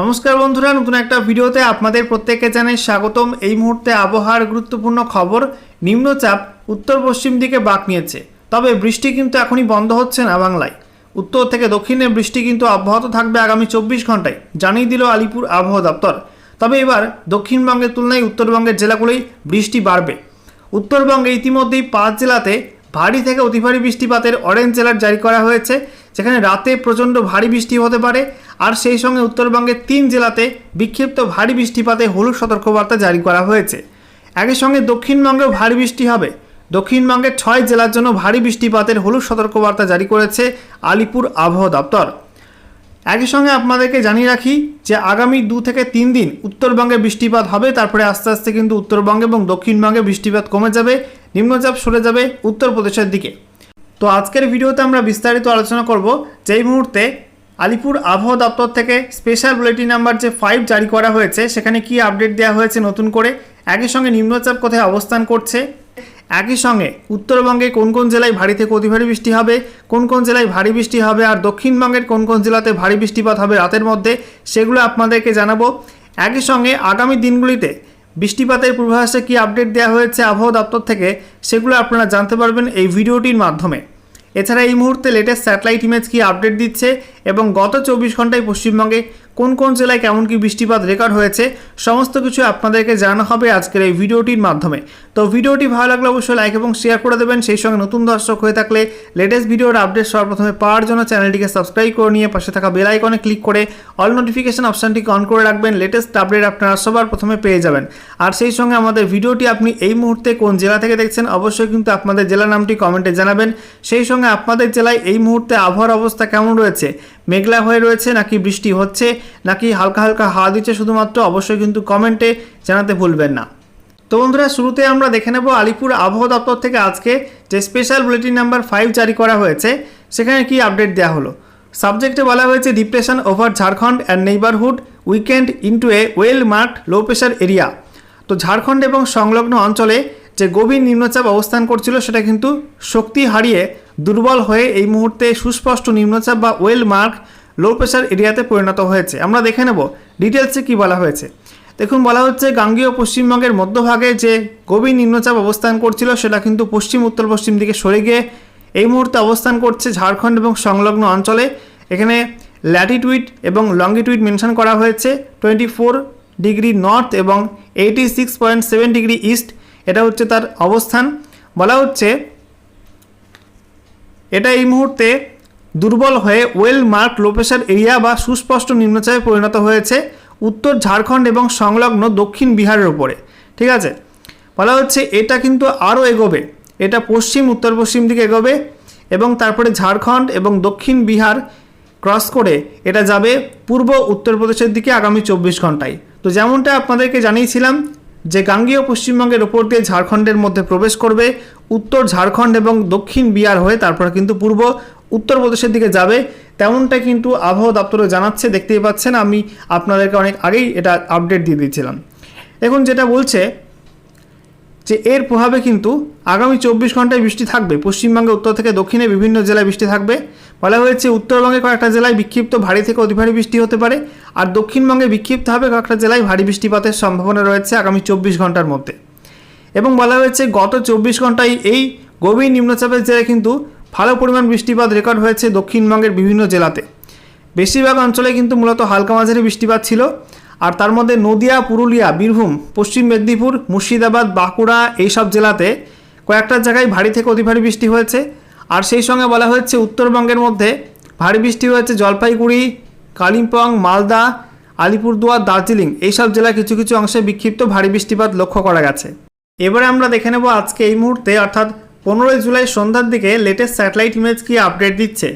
নমস্কার বন্ধুরা, নতুন একটা ভিডিওতে আপনাদের প্রত্যেককে জানাই স্বাগতম। এই মুহূর্তে আবহাওয়ার গুরুত্বপূর্ণ খবর, নিম্নচাপ উত্তর পশ্চিম দিকে বাঁক নিয়েছে। তবে বৃষ্টি কিন্তু এখনই বন্ধ হচ্ছে না বাংলায়। উত্তর থেকে দক্ষিণে বৃষ্টি কিন্তু অব্যাহত থাকবে আগামী চব্বিশ ঘন্টায়, জানিয়ে দিল আলিপুর আবহাওয়া দপ্তর। তবে এবার দক্ষিণবঙ্গের তুলনায় উত্তরবঙ্গের জেলাগুলোই বৃষ্টি বাড়বে। উত্তরবঙ্গে ইতিমধ্যেই পাঁচ জেলাতে ভারী থেকে অতি ভারী বৃষ্টিপাতের অরেঞ্জ অ্যালার্ট জারি করা হয়েছে। যেখানে রাতে প্রচণ্ড ভারী বৃষ্টি হতে পারে, আর সেই সঙ্গে উত্তরবঙ্গের তিন জেলাতে বিক্ষিপ্ত ভারী বৃষ্টিপাতে হলুদ সতর্কবার্তা জারি করা হয়েছে। একই সঙ্গে দক্ষিণবঙ্গেও ভারী বৃষ্টি হবে। দক্ষিণবঙ্গের ছয় জেলার জন্য ভারী বৃষ্টিপাতের হলুদ সতর্কবার্তা জারি করেছে আলিপুর আবহাওয়া দপ্তর। একই সঙ্গে আপনাদেরকে জানিয়ে রাখি যে আগামী দু থেকে তিন দিন উত্তরবঙ্গে বৃষ্টিপাত হবে, তারপরে আস্তে আস্তে কিন্তু উত্তরবঙ্গে এবং দক্ষিণবঙ্গে বৃষ্টিপাত কমে যাবে, নিম্নচাপ সরে যাবে উত্তরপ্রদেশের দিকে। তো আজকের ভিডিওতে আমরা বিস্তারিত আলোচনা করব যেই মুহূর্তে আলিপুর আবহাওয়া দপ্তর থেকে স্পেশাল বুলেটিন নাম্বার যে ফাইভ জারি করা হয়েছে, সেখানে কি আপডেট দেওয়া হয়েছে নতুন করে, একই সঙ্গে নিম্নচাপ কোথায় অবস্থান করছে, একই সঙ্গে উত্তরবঙ্গে কোন কোন জেলায় ভারী থেকে অতি ভারী বৃষ্টি হবে, কোন কোন জেলায় ভারী বৃষ্টি হবে আর দক্ষিণবঙ্গের কোন কোন জেলাতে ভারী বৃষ্টিপাত হবে রাতের মধ্যে, সেগুলো আপনাদেরকে জানাব। একই সঙ্গে আগামী দিনগুলিতে বৃষ্টিপাতের পূর্বাভাসে কি আপডেট দেওয়া হয়েছে আবহাওয়া দপ্তর থেকে, সেগুলো আপনারা জানতে পারবেন এই ভিডিওটির মাধ্যমে। এছাড়া এই মুহূর্তে লেটেস্ট স্যাটেলাইট ইমেজ কি আপডেট দিচ্ছে এবং গত চব্বিশ ঘন্টায় পশ্চিমবঙ্গে কোন কোন জেলায় কেমন কি বৃষ্টিপাত রেকর্ড হয়েছে, সমস্ত কিছু আপনাদেরকে জানানো হবে আজকের এই ভিডিওটির মাধ্যমে। তো ভিডিওটি ভালো লাগলে অবশ্যই লাইক এবং শেয়ার করে দেবেন, সেই সঙ্গে নতুন দর্শক হয়ে থাকলে লেটেস্ট ভিডিওর আপডেট সর্বপ্রথমে পাওয়ার জন্য চ্যানেলটিকে সাবস্ক্রাইব করে নিয়ে পাশে থাকা বেল আইকনে ক্লিক করে অল নোটিফিকেশন অপশানটিকে অন করে রাখবেন লেটেস্ট আপডেট আপনারা সবার প্রথমে পেয়ে যাবেন। আর সেই সঙ্গে আমাদের ভিডিওটি আপনি এই মুহূর্তে কোন জেলা থেকে দেখছেন, অবশ্যই কিন্তু আপনাদের জেলা নামটি কমেন্টে জানাবেন। সেই সঙ্গে আপনাদের জেলায় এই মুহূর্তে আবহাওয়ার অবস্থা কেমন রয়েছে মেঘলা হয়ে রয়েছে, নাকি বৃষ্টি হচ্ছে, নাকি হালকা হালকা হাওয়া দিচ্ছে শুধুমাত্র অবশ্যই কিন্তু কমেন্টে জানাতে ভুলবেন না। তো বন্ধুরা, শুরুতে আমরা দেখে নেব আলিপুর আবহাওয়া দপ্তর থেকে আজকে যে স্পেশাল বুলেটিন নাম্বার ফাইভ জারি করা হয়েছে, সেখানে কি আপডেট দেওয়া হলো? সাবজেক্টে বলা হয়েছে depression over Jharkhand and neighbourhood weakened into a well marked low pressure area তো ঝাড়খণ্ড এবং সংলগ্ন অঞ্চলে যে গভীর নিম্নচাপ অবস্থান করছিল সেটা কিন্তু শক্তি হারিয়ে দুর্বল হয়ে এই মুহূর্তে সুস্পষ্ট নিম্নচাপ বা ওয়েল মার্ক লো প্রেশার এরিয়াতে পরিণত হয়েছে। আমরা দেখে নেব ডিটেলসে কি বলা হয়েছে। দেখুন, বলা হচ্ছে গাঙ্গীয় পশ্চিমবঙ্গের মধ্যভাগে যে গভীর নিম্নচাপ অবস্থান করছিল সেটা কিন্তু পশ্চিম, উত্তর, পশ্চিম দিকে সরে গিয়ে এই মুহূর্তে অবস্থান করছে ঝাড়খণ্ড এবং সংলগ্ন অঞ্চলে। এখানে ল্যাটিটিউড এবং লঙ্গিটিউড মেনশন করা হয়েছে টোয়েন্টি ফোর ডিগ্রি নর্থ এবং eighty six point seven degree east এটা হচ্ছে তার অবস্থান। বলা হচ্ছে, এটা এই মুহূর্তে দুর্বল হয়ে well mark low pressure area বা সুস্পষ্ট নিম্নচাপে পরিণত হয়েছে উত্তর ঝাড়খণ্ড এবং সংলগ্ন দক্ষিণ বিহারের ওপরে ঠিক আছে? বলা হচ্ছে এটা কিন্তু আরও এগোবে। এটা পশ্চিম, উত্তর পশ্চিম দিকে এগোবে এবং তারপরে ঝাড়খণ্ড এবং দক্ষিণ বিহার ক্রস করে এটা যাবে পূর্ব উত্তরপ্রদেশের দিকে আগামী চব্বিশ ঘন্টায়। তো যেমনটা আপনাদেরকে জানিয়েছিলাম যে গাঙ্গীয় পশ্চিমবঙ্গের ওপর দিয়ে ঝাড়খণ্ডের মধ্যে প্রবেশ করবে, উত্তর ঝাড়খণ্ড এবং দক্ষিণ বিহার হয়ে তারপরে কিন্তু পূর্ব উত্তরপ্রদেশের দিকে যাবে। তেমনটা কিন্তু আবহাওয়া দপ্তরে জানাচ্ছে, দেখতেই পাচ্ছেন। আমি আপনাদেরকে অনেক আগেই এটা আপডেট দিয়ে দিয়েছিলাম। এখন যেটা বলছে যে এর প্রভাবে কিন্তু আগামী চব্বিশ ঘন্টায় বৃষ্টি থাকবে। পশ্চিমবঙ্গে উত্তর থেকে দক্ষিণে বিভিন্ন জেলায় বৃষ্টি থাকবে। বলা হয়েছে, উত্তরবঙ্গে কয়েকটা জেলায় বিক্ষিপ্ত ভারী থেকে অতি ভারী বৃষ্টি হতে পারে আর দক্ষিণবঙ্গে বিক্ষিপ্ত হবে কয়েকটা জেলায় ভারী বৃষ্টিপাতের সম্ভাবনা রয়েছে আগামী চব্বিশ ঘণ্টার মধ্যে। এবং বলা হয়েছে, গত চব্বিশ ঘন্টায় এই গভীর নিম্নচাপের জেলায় কিন্তু ভালো পরিমাণ বৃষ্টিপাত রেকর্ড হয়েছে দক্ষিণবঙ্গের বিভিন্ন জেলাতে। বেশিরভাগ অঞ্চলে কিন্তু মূলত হালকা মাঝারি বৃষ্টিপাত ছিল আর তার মধ্যে নদিয়া, পুরুলিয়া, বীরভূম, পশ্চিম মেদিনীপুর, মুর্শিদাবাদ, বাঁকুড়া এইসব জেলাতে কয়েকটা জায়গায় ভারী থেকে অতি ভারী বৃষ্টি হয়েছে। আর সেই সঙ্গে বলা হয়েছে, উত্তরবঙ্গের মধ্যে ভারী বৃষ্টি হয়েছে জলপাইগুড়ি, কালিম্পং, মালদা, আলিপুরদুয়ার, দার্জিলিং এইসব জেলায় কিছু কিছু অংশে বিক্ষিপ্ত ভারী বৃষ্টিপাত লক্ষ্য করা গেছে। এবারে আমরা দেখে নেব আজকে এই মুহূর্তে, অর্থাৎ পনেরোই জুলাই সন্ধ্যার দিকে লেটেস্ট স্যাটেলাইট ইমেজ কি আপডেট দিচ্ছে।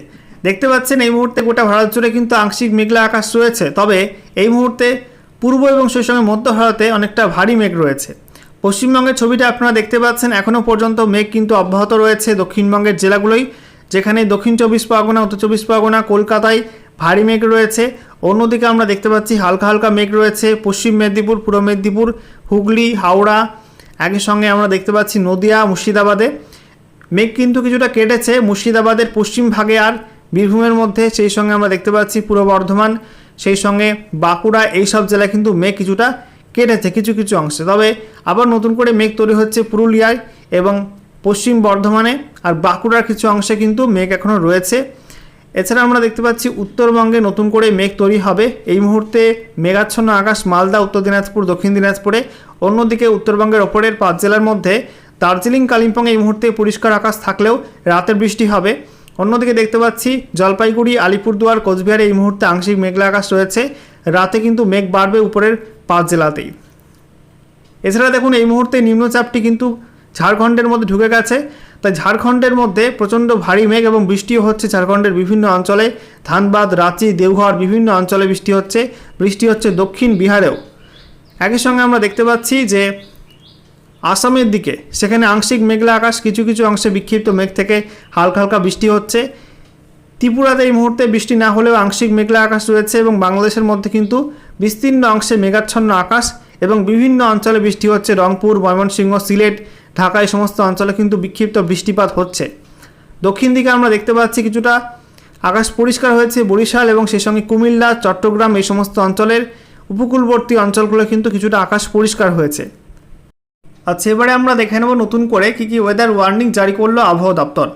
দেখতে পাচ্ছেন এই মুহূর্তে গোটা ভারত জুড়ে কিন্তু আংশিক মেঘলা আকাশ রয়েছে, তবে এই মুহূর্তে পূর্ব এবং সেই সঙ্গে মধ্য ভারতে অনেকটা ভারী মেঘ রয়েছে। পশ্চিমবঙ্গের ছবিটা আপনারা দেখতে পাচ্ছেন। এখনও পর্যন্ত মেঘ কিন্তু অব্যাহত রয়েছে দক্ষিণবঙ্গের জেলাগুলোই, যেখানে দক্ষিণ চব্বিশ পরগনা, উত্তর চব্বিশ পরগনা, কলকাতায় ভারী মেঘ রয়েছে। অন্যদিকে আমরা দেখতে পাচ্ছি হালকা হালকা মেঘ রয়েছে পশ্চিম মেদিনীপুর, পূর্ব মেদিনীপুর, হুগলি, হাওড়া। একই সঙ্গে আমরা দেখতে পাচ্ছি নদিয়া, মুর্শিদাবাদে। মেঘ কিন্তু কিছুটা কেটেছে মুর্শিদাবাদের পশ্চিম ভাগে আর বীরভূমের মধ্যে, সেই সঙ্গে আমরা দেখতে পাচ্ছি পূর্ব বর্ধমান, সেই সঙ্গে বাঁকুড়া, এইসব জেলায় কিন্তু মেঘ কিছুটা কেটেছে কিছু কিছু অংশে। তবে আবার নতুন করে মেঘ তৈরি হচ্ছে পুরুলিয়ায় এবং পশ্চিম বর্ধমানে, আর বাঁকুড়ার কিছু অংশে কিন্তু মেঘ এখনও রয়েছে। এছাড়া আমরা দেখতে পাচ্ছি উত্তরবঙ্গে নতুন করে মেঘ তৈরি হবে। এই মুহূর্তে মেঘাচ্ছন্ন আকাশ মালদা, উত্তর দিনাজপুর, দক্ষিণ দিনাজপুরে। অন্যদিকে উত্তরবঙ্গের ওপরের পাঁচ জেলার মধ্যে দার্জিলিং, কালিম্পং এই মুহূর্তে পরিষ্কার আকাশ থাকলেও রাতের বৃষ্টি হবে। অন্যদিকে দেখতে পাচ্ছি জলপাইগুড়ি, আলিপুরদুয়ার, কোচবিহারে এই মুহূর্তে আংশিক মেঘলা আকাশ রয়েছে। রাতে কিন্তু মেঘ বাড়বে উপরের পাঁচ জেলাতেই। এছাড়া দেখুন, এই মুহূর্তে নিম্নচাপটি কিন্তু ঝাড়খণ্ডের মধ্যে ঢুকে গেছে। তাই ঝাড়খণ্ডের মধ্যে প্রচণ্ড ভারী মেঘ এবং বৃষ্টিও হচ্ছে ঝাড়খণ্ডের বিভিন্ন অঞ্চলে। ধানবাদ, রাঁচি, দেওঘর বিভিন্ন অঞ্চলে বৃষ্টি হচ্ছে। বৃষ্টি হচ্ছে দক্ষিণ বিহারেও। একই সঙ্গে আমরা দেখতে পাচ্ছি যে আসামের দিকে, সেখানে আংশিক মেঘলা আকাশ, কিছু কিছু অংশে বিক্ষিপ্ত মেঘ থেকে হালকা হালকা বৃষ্টি হচ্ছে। ত্রিপুরাতে এই মুহূর্তে বৃষ্টি না হলেও আংশিক মেঘলা আকাশ রয়েছে এবং বাংলাদেশের মধ্যে কিন্তু বিস্তীর্ণ অংশে মেঘাচ্ছন্ন আকাশ এবং বিভিন্ন অঞ্চলে বৃষ্টি হচ্ছে। রংপুর, ময়মনসিংহ, সিলেট, ঢাকা এই সমস্ত অঞ্চলে কিন্তু বিক্ষিপ্ত বৃষ্টিপাত হচ্ছে। দক্ষিণ দিকে আমরা দেখতে পাচ্ছি কিছুটা আকাশ পরিষ্কার হয়েছে বরিশাল এবং সেই সঙ্গে কুমিল্লা, চট্টগ্রাম এই সমস্ত অঞ্চলের উপকূলবর্তী অঞ্চলগুলো কিন্তু কিছুটা আকাশ পরিষ্কার হয়েছে। আচ্ছা এবারে আমরা দেখে নেব নতুন করে কি কি ওয়েদার ওয়ার্নিং জারি করল আবহাওয়া দপ্তর।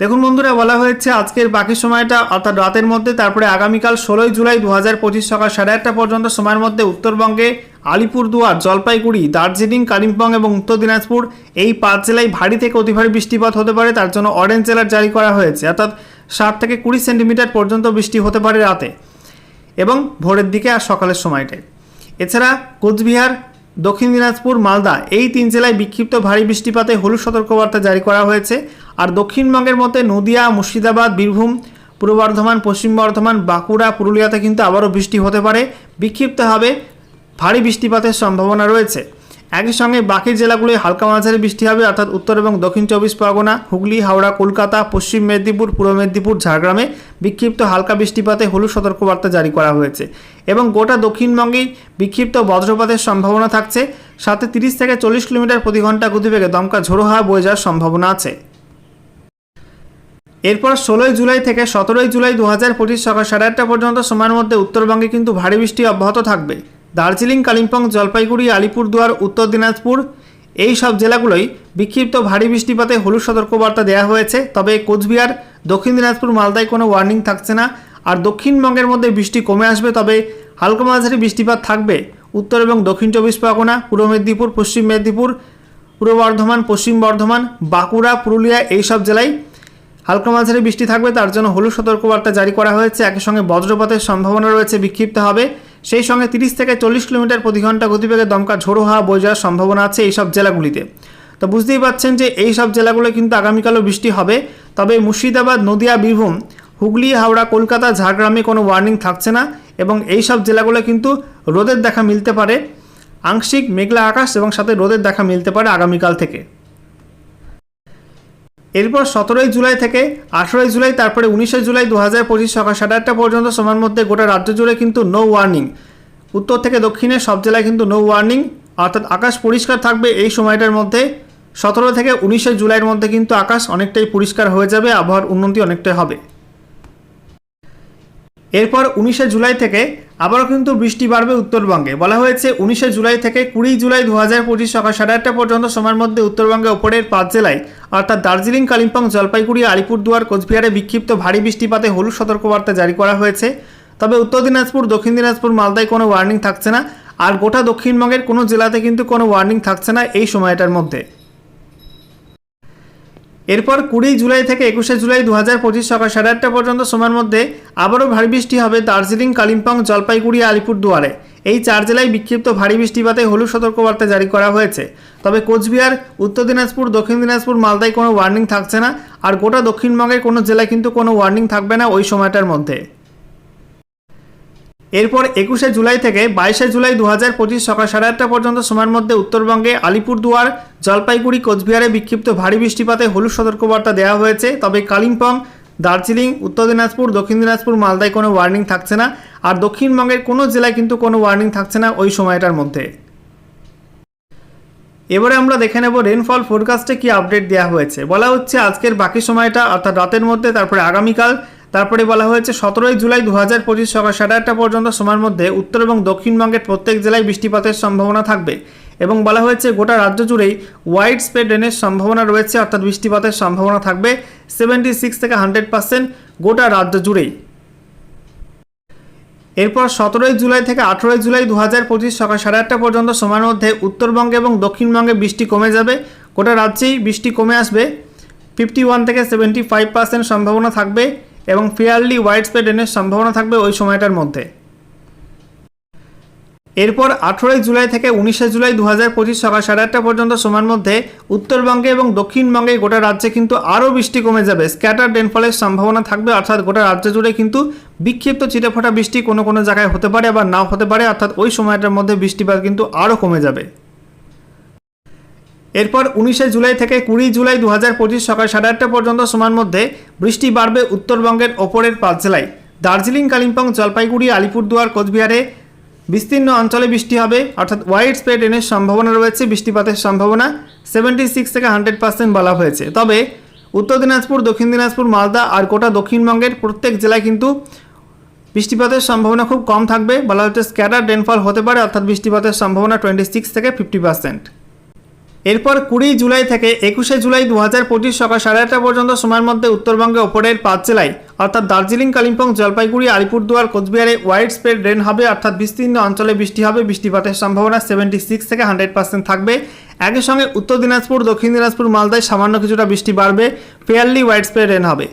দেখুন বন্ধুরা, বলা হয়েছে আজকের বাকি সময়টা অর্থাৎ রাতের মধ্যে, তারপরে আগামীকাল ষোলোই জুলাই দু হাজার পঁচিশ সকাল সাড়ে আটটা পর্যন্ত সময়ের মধ্যে উত্তরবঙ্গে আলিপুরদুয়ার, জলপাইগুড়ি, দার্জিলিং, কালিম্পং এবং উত্তর দিনাজপুর এই পাঁচ জেলায় ভারী থেকে অতি ভারী বৃষ্টিপাত হতে পারে। তার জন্য অরেঞ্জ জেলার জারি করা হয়েছে। অর্থাৎ ষাট থেকে কুড়ি সেন্টিমিটার পর্যন্ত বৃষ্টি হতে পারে রাতে। এবং ভোরের দিকে আর সকালের সময়টায়। এছাড়া কোচবিহার দক্ষিণ দিনাজপুর, মালদা, এই তিন জেলায় বিক্ষিপ্ত ভারী বৃষ্টিপাতে হলুদ সতর্কবার্তা জারি করা হয়েছে। আর দক্ষিণবঙ্গের মধ্যে নদিয়া, মুর্শিদাবাদ, বীরভূম, পূর্ব বর্ধমান, পশ্চিম বর্ধমান, বাঁকুড়া, পুরুলিয়াতে কিন্তু আবারও বৃষ্টি হতে পারে। বিক্ষিপ্ত হবে ভারী বৃষ্টিপাতের সম্ভাবনা রয়েছে। একই সঙ্গে বাকি জেলাগুলোয় হালকা মাঝারি বৃষ্টি হবে, অর্থাৎ উত্তর এবং দক্ষিণ চব্বিশ পরগনা, হুগলি, হাওড়া, কলকাতা, পশ্চিম মেদিনীপুর, পূর্ব মেদিনীপুর, ঝাড়গ্রামে বিক্ষিপ্ত হালকা বৃষ্টিপাতে হলুদ সতর্কবার্তা জারি করা হয়েছে এবং গোটা দক্ষিণবঙ্গেই বিক্ষিপ্ত বজ্রপাতের সম্ভাবনা থাকছে। সাথে তিরিশ থেকে চল্লিশ কিলোমিটার প্রতি ঘণ্টা গতিবেগে দমকা ঝোড়ো হাওয়া বয়ে যাওয়ার সম্ভাবনা আছে। এরপর ষোলোই জুলাই থেকে সতেরোই জুলাই দু হাজার পঁচিশ সকাল সাড়ে আটটা পর্যন্ত, সময়ের মধ্যে উত্তরবঙ্গে কিন্তু ভারী বৃষ্টি অব্যাহত থাকবে। দার্জিলিং, কালিম্পং, জলপাইগুড়ি, আলিপুরদুয়ার, উত্তর দিনাজপুর, এই সব জেলাগুলোই বিক্ষিপ্ত ভারী বৃষ্টিপাতে হলুদ সতর্কবার্তা দেওয়া হয়েছে। তবে কোচবিহার, দক্ষিণ দিনাজপুর, মালদায় কোনো ওয়ার্নিং থাকছে না। আর দক্ষিণবঙ্গের মধ্যে বৃষ্টি কমে আসবে, তবে হালকা মাঝারি বৃষ্টিপাত থাকবে। উত্তর এবং দক্ষিণ চব্বিশ পরগনা, পূর্ব মেদিনীপুর, পশ্চিম মেদিনীপুর, পূর্ব বর্ধমান, পশ্চিম বর্ধমান, বাঁকুড়া, পুরুলিয়া এই সব জেলায় হালকা মাঝারি বৃষ্টি থাকবে। তার জন্য হলুদ সতর্কবার্তা জারি করা হয়েছে। একই সঙ্গে বজ্রপাতের সম্ভাবনা রয়েছে বিক্ষিপ্ত হবে সেই সঙ্গে তিরিশ থেকে চল্লিশ কিলোমিটার প্রতি ঘণ্টা গতিবেগে দমকা ঝোড়ো হাওয়া বয়ে যাওয়ার সম্ভাবনা আছে এই সব জেলাগুলিতে। তো বুঝতেই পাচ্ছেন যে এই সব জেলাগুলো কিন্তু আগামীকালও বৃষ্টি হবে। তবে মুর্শিদাবাদ, নদিয়া, বীরভূম, হুগলি, হাওড়া, কলকাতা, ঝাড়গ্রামে কোনো ওয়ার্নিং থাকছে না এবং এই সব জেলাগুলো কিন্তু রোদের দেখা মিলতে পারে। আংশিক মেঘলা আকাশ এবং সাথে রোদের দেখা মিলতে পারে আগামীকাল থেকে। এরপর সতেরোই জুলাই থেকে আঠেরোই জুলাই, তারপরে উনিশে জুলাই দু হাজার পঁচিশ সকাল সাড়ে আটটা পর্যন্ত সময়ের মধ্যে গোটা রাজ্য জুড়ে কিন্তু নো ওয়ার্নিং উত্তর থেকে দক্ষিণে সব জেলায় কিন্তু নো ওয়ার্নিং অর্থাৎ আকাশ পরিষ্কার থাকবে এই সময়টার মধ্যে। সতেরো থেকে উনিশে জুলাইয়ের মধ্যে কিন্তু আকাশ অনেকটাই পরিষ্কার হয়ে যাবে, আবহাওয়ার উন্নতি অনেকটাই হবে। এরপর উনিশে জুলাই থেকে আবারও কিন্তু বৃষ্টি বাড়বে উত্তরবঙ্গে। বলা হয়েছে, উনিশে জুলাই থেকে কুড়ি জুলাই দু হাজার পঁচিশ সকাল সাড়ে আটটা পর্যন্ত সময়ের মধ্যে উত্তরবঙ্গে ওপরের পাঁচ জেলায়, অর্থাৎ দার্জিলিং, কালিম্পং, জলপাইগুড়ি, আলিপুরদুয়ার, কোচবিহারে বিক্ষিপ্ত ভারী বৃষ্টিপাতে হলুদ সতর্কবার্তা জারি করা হয়েছে। তবে উত্তর দিনাজপুর, দক্ষিণ দিনাজপুর, মালদায় কোনো ওয়ার্নিং থাকছে না। আর গোটা দক্ষিণবঙ্গের কোনো জেলাতে কিন্তু কোনো ওয়ার্নিং থাকছে না এই সময়টার মধ্যে। এরপর কুড়ি জুলাই থেকে একুশে জুলাই দু হাজার পঁচিশ সকাল সাড়ে আটটা পর্যন্ত সময়ের মধ্যে আবারও ভারী বৃষ্টি হবে দার্জিলিং, কালিম্পং, জলপাইগুড়ি, আলিপুরদুয়ারে। এই চার জেলায় বিক্ষিপ্ত ভারী বৃষ্টিপাতে হলুদ সতর্কবার্তা জারি করা হয়েছে। তবে কোচবিহার, উত্তর দিনাজপুর, দক্ষিণ দিনাজপুর মালদায় কোনো ওয়ার্নিং থাকছে না। আর গোটা দক্ষিণবঙ্গের কোনো জেলায় কিন্তু কোনো ওয়ার্নিং থাকবে না ওই সময়টার মধ্যে। এরপর একুশে জুলাই থেকে বাইশে জুলাই দু হাজার পঁচিশ সকাল সাড়ে আটটা পর্যন্ত সময়ের মধ্যে উত্তরবঙ্গে আলিপুরদুয়ার, জলপাইগুড়ি, কোচবিহারে বিক্ষিপ্ত ভারী বৃষ্টিপাতে হলুদ সতর্কবার্তা দেওয়া হয়েছে। তবে কালিম্পং, দার্জিলিং, উত্তর দিনাজপুর, দক্ষিণ দিনাজপুর, মালদায় কোনো ওয়ার্নিং থাকছে না। আর দক্ষিণবঙ্গের কোনো জেলায় কিন্তু কোনো ওয়ার্নিং থাকছে না ওই সময়টার মধ্যে। এবারে আমরা দেখে নেব রেনফল ফোরকাস্টে কি আপডেট দেওয়া হয়েছে। বলা হচ্ছে আজকের বাকি সময়টা, অর্থাৎ রাতের মধ্যে, তারপরে আগামীকাল তারপরে বলা হয়েছে, সতেরোই জুলাই দু হাজার পঁচিশ সকাল সাড়ে আটটা পর্যন্ত সময়ের মধ্যে উত্তর এবং দক্ষিণবঙ্গের প্রত্যেক জেলায় বৃষ্টিপাতের সম্ভাবনা থাকবে এবং বলা হয়েছে, গোটা রাজ্য জুড়েই ওয়াইড স্প্রেড রেনের সম্ভাবনা রয়েছে, অর্থাৎ বৃষ্টিপাতের সম্ভাবনা থাকবে সেভেন্টি সিক্স থেকে হান্ড্রেড পার্সেন্ট গোটা রাজ্য জুড়েই। এরপর সতেরোই জুলাই থেকে আঠেরোই জুলাই দু হাজার পঁচিশ সকাল সাড়ে আটটা পর্যন্ত সময়ের মধ্যে উত্তরবঙ্গে এবং দক্ষিণবঙ্গে বৃষ্টি কমে যাবে। গোটা রাজ্যেই বৃষ্টি কমে আসবে। ফিফটি ওয়ান থেকে সেভেন্টি ফাইভ পার্সেন্ট সম্ভাবনা থাকবে। এবং ফেয়ারলি ওয়াইড স্প্রেড রেনের সম্ভাবনা থাকবে ওই সময়টার মধ্যে। এরপর আঠেরোই জুলাই থেকে উনিশে জুলাই দু হাজার পঁচিশ সকাল সাড়ে আটটা পর্যন্ত সময়ের মধ্যে উত্তরবঙ্গে এবং দক্ষিণবঙ্গে গোটা রাজ্যে কিন্তু আরও বৃষ্টি কমে যাবে। স্ক্যাটার রেনফলের সম্ভাবনা থাকবে, অর্থাৎ গোটা রাজ্য জুড়ে কিন্তু বিক্ষিপ্ত চিটেফোঁটা বৃষ্টি কোনো কোনো জায়গায় হতে পারে আবার নাও হতে পারে, অর্থাৎ ওই সময়টার মধ্যে বৃষ্টিপাত কিন্তু আরও কমে যাবে। এরপর উনিশে জুলাই থেকে কুড়ি জুলাই দু হাজার পঁচিশ সকাল সাড়ে আটটা পর্যন্ত সময়ের মধ্যে বৃষ্টি বাড়বে উত্তরবঙ্গের ওপরের পাঁচ জেলায়। দার্জিলিং, কালিম্পং, জলপাইগুড়ি, আলিপুরদুয়ার, কোচবিহারে বিস্তীর্ণ অঞ্চলে বৃষ্টি হবে, অর্থাৎ ওয়াইড স্প্রেড রেনের সম্ভাবনা রয়েছে, বৃষ্টিপাতের সম্ভাবনা সেভেন্টি সিক্স থেকে হান্ড্রেড পার্সেন্ট বলা হয়েছে। তবে উত্তর দিনাজপুর, দক্ষিণ দিনাজপুর, মালদা আর গোটা দক্ষিণবঙ্গের প্রত্যেক জেলায় কিন্তু বৃষ্টিপাতের সম্ভাবনা খুব কম থাকবে। বলা হচ্ছে স্ক্যাটার রেনফল হতে পারে, অর্থাৎ বৃষ্টিপাতের সম্ভাবনা টোয়েন্টি সিক্স থেকে ফিফটি পার্সেন্ট। এরপর কুড়ি জুলাই থেকে একুশে জুলাই দু হাজার পঁচিশ সকাল সাড়ে আটটা পর্যন্ত সময়ের মধ্যে উত্তরবঙ্গে ওপরের পাঁচ জেলায়, অর্থাৎ দার্জিলিং, কালিম্পং, জলপাইগুড়ি, আলিপুরদুয়ার, কোচবিহারে ওয়াইড স্প্রেড রেন হবে, অর্থাৎ বিস্তীর্ণ অঞ্চলে বৃষ্টি হবে, বৃষ্টিপাতের সম্ভাবনা সেভেন্টি সিক্স থেকে হান্ড্রেড পার্সেন্ট থাকবে। একই সঙ্গে উত্তর দিনাজপুর, দক্ষিণ দিনাজপুর, মালদায় সামান্য কিছুটা বৃষ্টি বাড়বে ফেয়ারলি ওয়াইড স্প্রেড রেন হবে।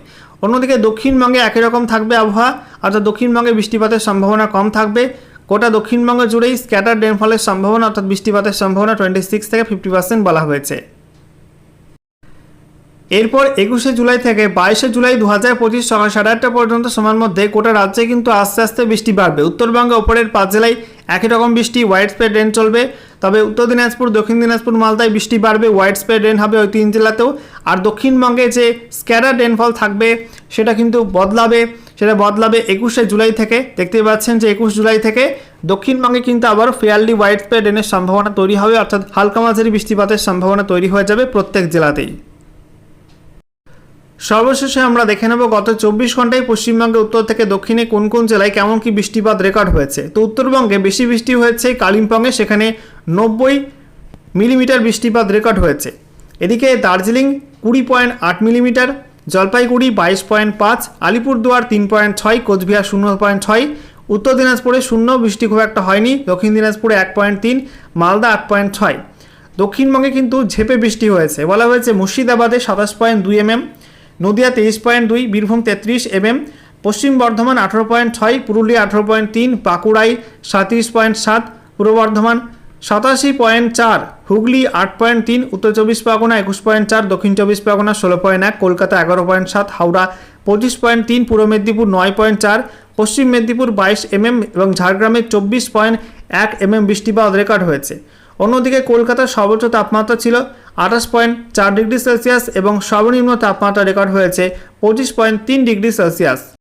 অন্যদিকে দক্ষিণবঙ্গে একই রকম থাকবে আবহাওয়া, অর্থাৎ দক্ষিণবঙ্গে বৃষ্টিপাতের সম্ভাবনা কম থাকবে। গোটা দক্ষিণবঙ্গ জুড়েই স্ক্যাটার রেনফলের সম্ভাবনা অর্থাৎ বৃষ্টিপাতের সম্ভাবনা টোয়েন্টি সিক্স থেকে ফিফটি পার্সেন্ট বলা হয়েছে। এরপর একুশে জুলাই থেকে বাইশে জুলাই দু হাজার পঁচিশ সকাল সাড়ে আটটা পর্যন্ত সময়ের মধ্যে গোটা রাজ্যে কিন্তু আস্তে আস্তে বৃষ্টি বাড়বে। উত্তরবঙ্গে ওপরের পাঁচ জেলায় একই রকম বৃষ্টি হোয়াইট স্প্রেড রেন চলবে। তবে উত্তর দিনাজপুর, দক্ষিণ দিনাজপুর, মালদায় বৃষ্টি বাড়বে। হোয়াইট স্প্রেড রেন হবে ওই তিন জেলাতেও। আর দক্ষিণবঙ্গে যে স্ক্যাটার রেনফল থাকবে, সেটা কিন্তু বদলাবে। সেটা বদলাবে একুশে জুলাই থেকে। দেখতে পাচ্ছেন যে একুশ জুলাই থেকে দক্ষিণবঙ্গে কিন্তু আবার ফেয়ারলি হোয়াইট স্প্রেড রেনের সম্ভাবনা তৈরি হবে, অর্থাৎ হালকা মাঝারি বৃষ্টিপাতের সম্ভাবনা তৈরি হয়ে যাবে প্রত্যেক জেলাতেই। সর্বশেষে আমরা দেখে নেব গত চব্বিশ ঘন্টায় পশ্চিমবঙ্গে উত্তর থেকে দক্ষিণে কোন কোন জেলায় কেমন কি বৃষ্টিপাত রেকর্ড হয়েছে। তো উত্তরবঙ্গে বেশি বৃষ্টি হয়েছে কালিম্পংয়ে, সেখানে নব্বই মিলিমিটার বৃষ্টিপাত রেকর্ড হয়েছে। এদিকে দার্জিলিং কুড়ি পয়েন্ট আট মিলিমিটার জলপাইগুড়ি বাইশ পয়েন্ট পাঁচ, আলিপুরদুয়ার তিন পয়েন্ট ছয়, কোচবিহার শূন্য পয়েন্ট ছয়, উত্তর দিনাজপুরে শূন্য, বৃষ্টি খুব একটা হয়নি, দক্ষিণ দিনাজপুরে এক পয়েন্ট তিন, মালদা আট পয়েন্ট ছয়। দক্ষিণবঙ্গে কিন্তু ঝেপে বৃষ্টি হয়েছে, বলা হয়েছে মুর্শিদাবাদে সাতাশ পয়েন্ট দুই এমএম, নদিয়া তেইশ পয়েন্ট দুই, বীরভূম তেত্রিশ এমএম, পশ্চিম বর্ধমান আঠেরো পয়েন্ট ছয়, পুরুলিয়া আঠেরো পয়েন্ট তিন, বাঁকুড়ায় সাঁত্রিশ পয়েন্ট সাত, পূর্ব বর্ধমান সাতাশি পয়েন্ট চার, হুগলি আট পয়েন্ট তিন, উত্তর চব্বিশ পরগনা একুশ পয়েন্ট চার, দক্ষিণ চব্বিশ পরগনা ষোলো পয়েন্ট এক, কলকাতা এগারো পয়েন্ট সাত, হাওড়া পঁচিশ পয়েন্ট তিন, পূর্ব মেদিনীপুর নয় পয়েন্ট চার, পশ্চিম মেদিনীপুর বাইশ এমএম এবং ঝাড়গ্রামে চব্বিশ পয়েন্ট এক এমএম বৃষ্টিপাত রেকর্ড হয়েছে। অন্যদিকে কলকাতার সর্বোচ্চ তাপমাত্রা ছিল আঠাশ পয়েন্ট চার ডিগ্রি সেলসিয়াস এবং সর্বনিম্ন তাপমাত্রা রেকর্ড হয়েছে পঁচিশ পয়েন্ট তিন ডিগ্রি সেলসিয়াস।